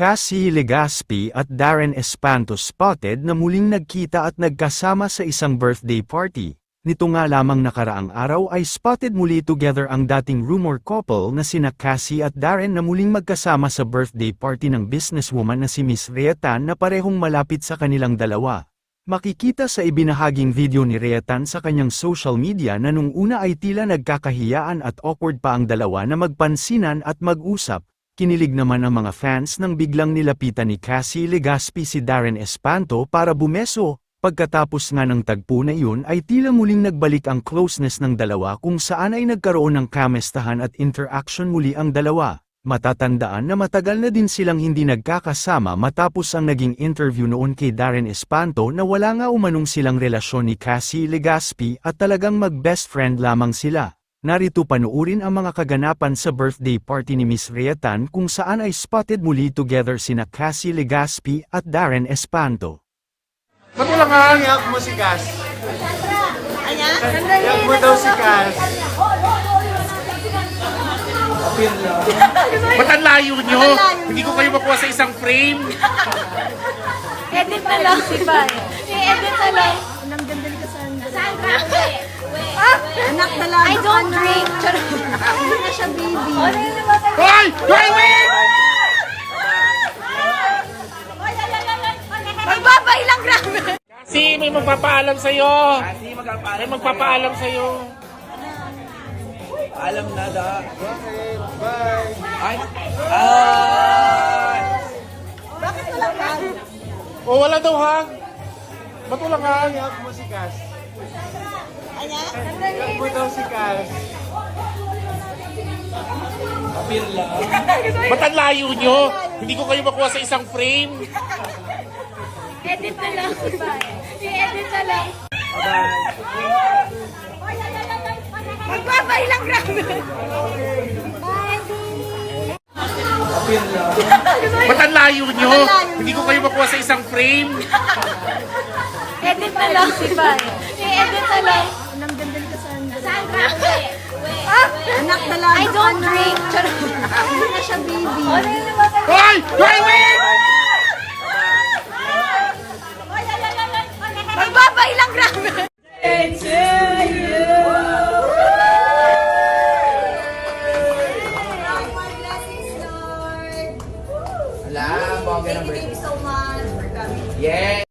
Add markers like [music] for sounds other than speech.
Cassie Legaspi at Darren Espanto spotted na muling nagkita at nagkasama sa isang birthday party. Nito nga lamang nakaraang araw ay spotted muli together ang dating rumor couple na sina Cassie at Darren na muling magkasama sa birthday party ng businesswoman na si Miss Rheatan na parehong malapit sa kanilang dalawa. Makikita sa ibinahaging video ni Rheatan sa kanyang social media na nung una ay tila nagkakahiyaan at awkward pa ang dalawa na magpansinan at mag-usap, Kinilig naman ang mga fans nang biglang nilapitan ni Cassie Legaspi si Darren Espanto para bumeso. Pagkatapos nga ng tagpo na iyon ay tila muling nagbalik ang closeness ng dalawa kung saan ay nagkaroon ng kamestahan at interaction muli ang dalawa. Matatandaan na matagal na din silang hindi nagkakasama matapos ang naging interview noon kay Darren Espanto na wala nga umanong silang relasyon ni Cassie Legaspi at talagang mag-best friend lamang sila. Narito panuurin ang mga kaganapan sa birthday party ni Miss Rheatan kung saan ay spotted muli together sina Cassie Legaspi at Darren Espanto. Ba't wala nga ang yak mo si Cass? Ayan? Yak mo daw si Cass. [laughs] Ba't ang layo nyo? Hindi ko kayo makuha sa isang frame. Edit na lang. I-edit na lang. Sandra, wait, wait, Anak na lang. I don't drink. Hindi na siya baby. Hoy! Hoy, wait! Magbabay lang grabe. Kasi may magpapaalam sa'yo. May magpapaalam sa'yo. Alam na da. Bye. Ay! Ay! Bakit walang hug? O, wala daw hang. Ba't wala hang? Yak mo si Cass. Ayan? Yak mo daw si Cass. Appear lang. [laughs] Ba't ang layo nyo? Hindi ko kayo makuha sa isang frame. Edit na lang. I-edit na lang. Magbabay lang grabe. Ba't ang layo nyo? Hindi ko kayo makuha sa isang frame. Edit na lang. I-edit na lang. Sandra, wait, wait, Anak na lang. I don't drink. Hindi na siya baby. Hoy! Hoy, wait! Magbabay lang grabe. Ng birthday. so much for coming. Yeah!